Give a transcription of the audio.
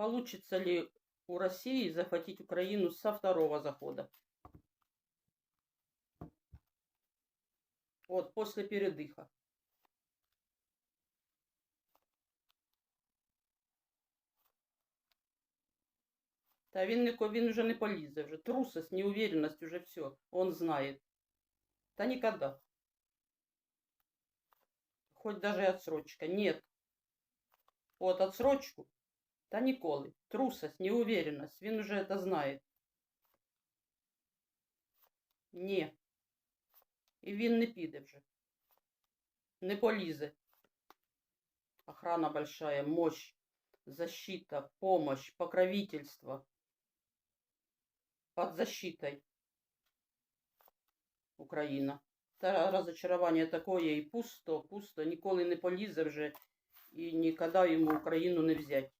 Получится ли у России захватить Украину со второго захода? Вот, после передыха. Та він, не, ко- він вже не полізе, вже трусость, неуверенность, уже все, он знает. Та никогда. Хоть даже и отсрочка. Нет. Вот отсрочку. Та ніколи. Трусость, неуверенность. Він уже это знает. Ні. І він не піде вже. Не полізе. Охрана большая, мощь, защита, помощь, покровительство. Под защитой. Україна. Та розочарування такое і пусто, пусто, ніколи не полізе вже і ніколи йому Україну не взять.